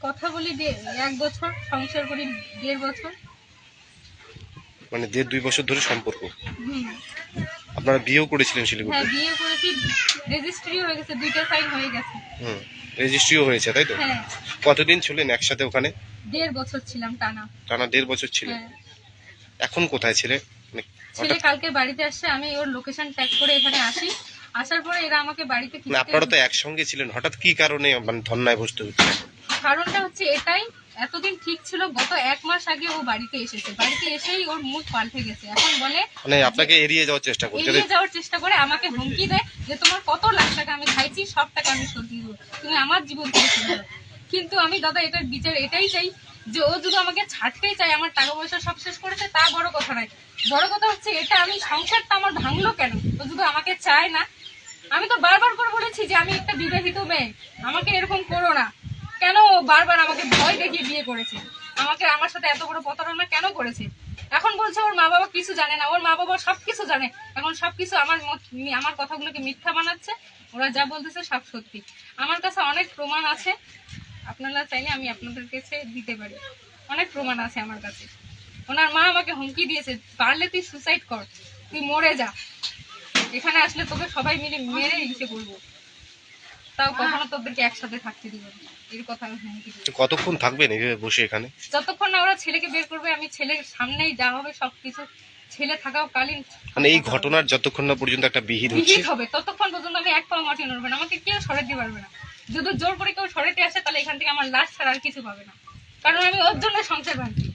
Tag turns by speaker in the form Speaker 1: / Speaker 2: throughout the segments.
Speaker 1: কথা বলি এক বছর সংসার করি দেড় বছর।
Speaker 2: মানে দেড় দুই বছর ধরে সম্পর্ক? আপনারা বিয়েও করেছিলেন
Speaker 1: হ্যাঁ বিয়ে করেছি রেজিস্ট্রি হয়ে গেছে দুইটা সাইন হয়ে গেছে।
Speaker 2: হুম রেজিস্ট্রিও হয়েছে তাই তো?
Speaker 1: হ্যাঁ।
Speaker 2: কতদিন ছিলেন একসাথে ওখানে?
Speaker 1: দেড় বছর ছিলাম টানা।
Speaker 2: টানা দেড় বছর ছিলেন?
Speaker 1: হ্যাঁ।
Speaker 2: এখন কোথায় ছিলে? মানে
Speaker 1: ছেলে কালকে বাড়িতে আসছে আমি ওর লোকেশন ট্যাগ করে এখানে আসি। আসার পরে এরা আমাকে বাড়িতে
Speaker 2: মানে আপনারা তো একসঙ্গে ছিলেন হঠাৎ কি কারণে মানে ধন্যায় বসতে হচ্ছে
Speaker 1: কারণটা হচ্ছে এটাই এতদিন ঠিক ছিল গত এক মাস আগে ও বাড়িতে এসেছে। বাড়িতে এসেই ওর মুখ পাল্টে গেছে। এখন বলে
Speaker 2: মানে আপনাকে এড়িয়ে যাওয়ার চেষ্টা করছে
Speaker 1: এড়িয়ে যাওয়ার চেষ্টা করে আমাকে হুমকি দেয় যে তোমার কত লাখ টাকা আমি খাইছি সব টাকা আমি শোধ দিব। তুমি আমার জীবন থেকে করো। কিন্তু আমি দাদা এটার বিচার এটাই চাই যে ও যদি আমাকে ছাড়তেই চায় আমার টাকা পয়সা সব শেষ করেছে তা বড় কথা নয়। বড় কথা হচ্ছে এটা আমি সংসারটা আমার ভাঙলো কেন? ও যদি আমাকে চায় না আমি তো বারবার করে বলেছি যে আমি একটা বিবাহিত মেয়ে। আমাকে এরকম করো না। কেন বারবার আমাকে ভয় দেখিয়ে বিয়ে করেছে? আমাকে আমার সাথে এত বড় প্রতারণা কেন করেছে? এখন বলছে ওর মা বাবা কিছু জানে না। ওর মা বাবা সবকিছু জানে। এখন সবকিছু আমার মত- আমার কথাগুলোকে মিথ্যা বানাচ্ছে। ওরা যা বলতেছে সব সত্যি। আমার কাছে অনেক প্রমাণ আছে। আপনারা চাইলে আমি আপনাদের কাছে দিতে পারি। অনেক প্রমাণ আছে আমার কাছে। ওনার মা আমাকে হুমকি দিয়েছে, পারলে তুই সুসাইড কর। তুই মরে যা। এখানে আসলে তোকে সবাই মিলে মেরে ইসে করব তাও কখনো তোদেরকে একসাথে থাকতে দিব এর কথা আমি হুমকি
Speaker 2: কতক্ষণ থাকবেন এইভাবে বসে এখানে?
Speaker 1: যতক্ষণ না ওরা ছেলেকে বের করবে আমি ছেলের সামনেই যা হবে সবকিছু ছেলে থাকাও কালীন।
Speaker 2: মানে এই ঘটনার যতক্ষণ না পর্যন্ত একটা বিহিত হচ্ছে
Speaker 1: বিহিত হবে ততক্ষণ পর্যন্ত আমি এক পাও মাটি নড়বে না। আমাকে কেউ সরাতে পারবে না। যদি জোর করে কেউ সরাতে আসে তাহলে এখান থেকে আমার লাশ ছাড়া আর কিছু পাবে না। কারণ আমি ওর জন্য সংসার ভাঙছি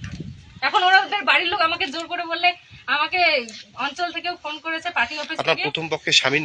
Speaker 1: এখন ওরা ওদের বাড়ির লোক আমাকে জোর করে বললে আমাকে অঞ্চল থেকেও ফোন করেছে পার্টি অফিস থেকে।
Speaker 2: প্রথম পক্ষে স্বামীর